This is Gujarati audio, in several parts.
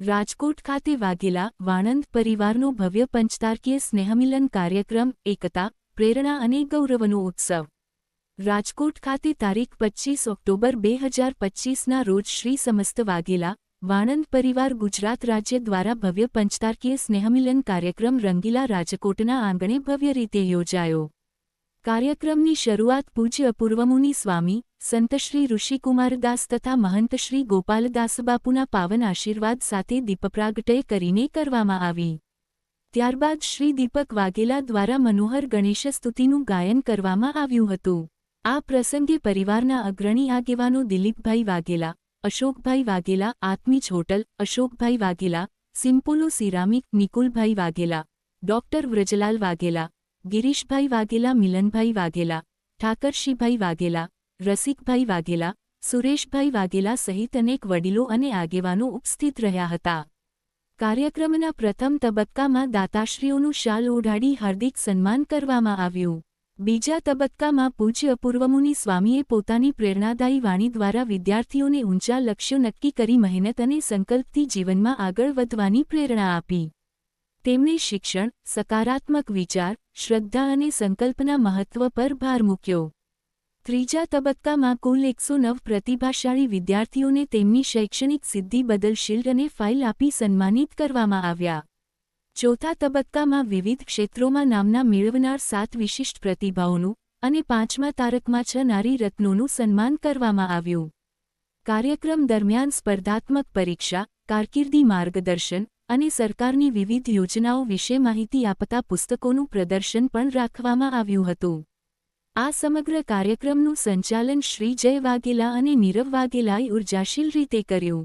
રાજકોટ ખાતે વાઘેલા વાણંદ પરિવારનો ભવ્ય પંચતારકીય સ્નેહમિલન કાર્યક્રમ, એકતા, પ્રેરણા અને ગૌરવનો ઉત્સવ. રાજકોટ ખાતે તારીખ પચ્ચીસ ઓક્ટોબર બે હજાર પચ્ચીસના રોજ શ્રી સમસ્ત વાઘેલા વાણંદ પરિવાર ગુજરાત રાજ્ય દ્વારા ભવ્ય પંચતારકીય સ્નેહમિલન કાર્યક્રમ રંગીલા રાજકોટના આંગણે ભવ્ય રીતે યોજાયો. કાર્યક્રમની શરૂઆત પૂજ્ય અપૂર્વમુનિ સ્વામી સંતશ્રી ઋષિકુમારદાસ તથા મહંતશ્રી ગોપાલદાસબાપુના પાવન આશીર્વાદ સાથે દીપપ્રાગટય કરીને કરવામાં આવી. ત્યારબાદ શ્રી દીપક વાઘેલા દ્વારા મનોહર ગણેશ સ્તુતિનું ગાયન કરવામાં આવ્યું હતું. આ પ્રસંગે પરિવારના અગ્રણી આગેવાનો Dilipbhai Vaghela, Ashokbhai Vaghela, Atmij hotel, Ashokbhai Vaghela, Simpolo ceramic, Nikulbhai Vaghela, doctor Vrajlal Vaghela, Girishbhai Vaghela, Milanbhai Vaghela, Thakarshibhai Vaghela Rasikbhai Vaghela, Sureshbhai Vaghela સહિત અનેક વડીલો અને આગેવાનો ઉપસ્થિત રહ્યા હતા. કાર્યક્રમના પ્રથમ તબક્કામાં દાતાશ્રીઓનું શાલ ઓઢાડી હાર્દિક સન્માન કરવામાં આવ્યું. બીજા તબક્કામાં પૂજ્ય અપૂર્વમુનિ સ્વામીએ પોતાની પ્રેરણાદાયી વાણી દ્વારા વિદ્યાર્થીઓને ઊંચા લક્ષ્યો નક્કી કરી મહેનત અને સંકલ્પથી જીવનમાં આગળ વધવાની પ્રેરણા આપી. તેમણે શિક્ષણ, સકારાત્મક વિચાર, શ્રદ્ધા અને સંકલ્પના મહત્વ પર ભાર મૂક્યો. ત્રીજા તબક્કામાં કુલ એકસો નવ પ્રતિભાશાળી વિદ્યાર્થીઓને તેમની શૈક્ષણિક સિદ્ધિ બદલ શિલ્ડ અને ફાઇલ આપી સન્માનિત કરવામાં આવ્યા. ચોથા તબક્કામાં વિવિધ ક્ષેત્રોમાં નામના મેળવનાર સાત વિશિષ્ટ પ્રતિભાઓનું અને પાંચમા તારકમાં છ નારી રત્નોનું સન્માન કરવામાં આવ્યું. કાર્યક્રમ દરમિયાન સ્પર્ધાત્મક પરીક્ષા, કારકિર્દી માર્ગદર્શન અને સરકારની વિવિધ યોજનાઓ વિશે માહિતી આપતા પુસ્તકોનું પ્રદર્શન પણ રાખવામાં આવ્યું હતું. આ સમગ્ર કાર્યક્રમનું સંચાલન શ્રી જય વાઘેલા અને નીરવ વાઘેલાએ ઉર્જાશીલ રીતે કર્યું.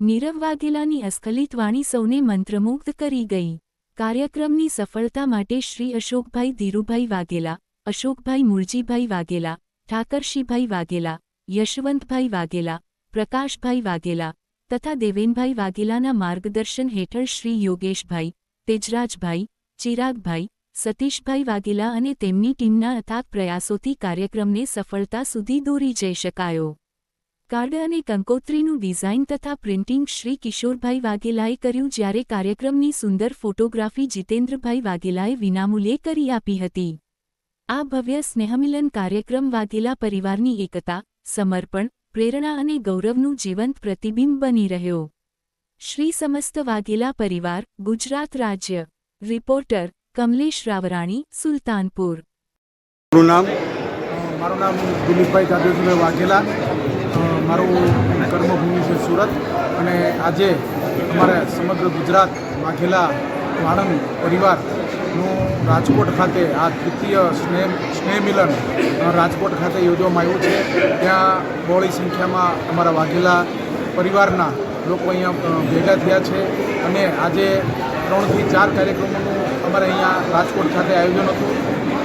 નીરવ વાઘેલાની અસ્ખલિત વાણી સૌને મંત્રમુગ્ધ કરી ગઈ. કાર્યક્રમની સફળતા માટે શ્રી અશોકભાઈ ધીરુભાઈ વાઘેલા, અશોકભાઈ મૂળજીભાઈ વાઘેલા, ઠાકરશીભાઈ વાઘેલા, યશવંતભાઈ વાઘેલા, પ્રકાશભાઈ વાઘેલા તથા દેવેનભાઈ વાઘેલાના માર્ગદર્શન હેઠળ શ્રી યોગેશભાઈ, તેજરાજભાઈ, ચિરાગભાઈ સતીશભાઈ વાઘેલા અને તેમની ટીમના અથાગ પ્રયાસોથી કાર્યક્રમને સફળતા સુધી દોરી જઈ શકાયો. કાર્ડ અને કંકોત્રીનું ડિઝાઇન તથા પ્રિન્ટિંગ શ્રી કિશોરભાઈ વાઘેલાએ કર્યું જ્યારે કાર્યક્રમની સુંદર ફોટોગ્રાફી જીતેન્દ્રભાઈ વાઘેલાએ વિનામૂલ્યે કરી આપી હતી. આ ભવ્ય સ્નેહમિલન કાર્યક્રમ વાઘેલા પરિવારની એકતા, સમર્પણ, પ્રેરણા અને ગૌરવનું જીવંત પ્રતિબિંબ બની રહ્યો. શ્રી સમસ્ત વાઘેલા પરિવાર, ગુજરાત રાજ્ય. રિપોર્ટર કમલેશ રાવરાણી, સુલતાનપુર. મારું નામ મારું નામ દિલીપભાઈ દાદાજીભાઈ વાઘેલા. મારું કર્મભૂમિ છે સુરત. અને આજે અમારે સમગ્ર ગુજરાત, વાઘેલા, વાણંદ પરિવારનું રાજકોટ ખાતે આ તૃતીય સ્નેહ સ્નેહ મિલન રાજકોટ ખાતે યોજવામાં આવ્યું છે. ત્યાં બહોળી સંખ્યામાં અમારા વાઘેલા પરિવારના લોકો અહીંયા ભેગા થયા છે. અને આજે ત્રણથી ચાર કાર્યક્રમોનું અમારે અહીંયા રાજકોટ ખાતે આયોજન હતું.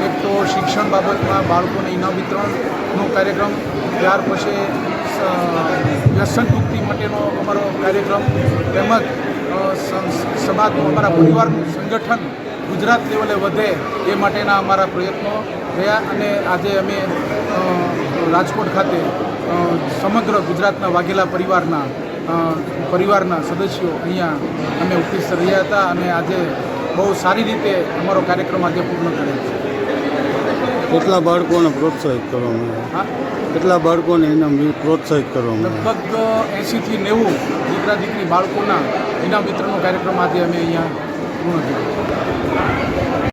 એક તો શિક્ષણ બાબતમાં બાળકોને ઇનામ વિતરણનો કાર્યક્રમ, ત્યાર પછી વ્યસન મુક્તિ માટેનો અમારો કાર્યક્રમ, તેમજ સમાજનું, અમારા પરિવારનું સંગઠન ગુજરાત લેવલે વધે એ માટેના અમારા પ્રયત્નો થયા અને આજે અમે રાજકોટ ખાતે સમગ્ર ગુજરાતના વાઘેલા પરિવારના પરિવારના સદસ્યો અહીંયા અમે ઉપસ્થિત રહ્યા હતા અને આજે બહુ સારી રીતે અમારો કાર્યક્રમ આજે પૂર્ણ કરેલ છે કેટલા બાળકોને પ્રોત્સાહિત કરવામાં આવ્યા? હા કેટલા બાળકોને ઇનામ પ્રોત્સાહિત કરવામાં? લગભગ એંશીથી નેવું દીકરા દીકરી બાળકોના ઇનામ વિતરણનો કાર્યક્રમ આજે અમે અહીંયા પૂર્ણ કર્યો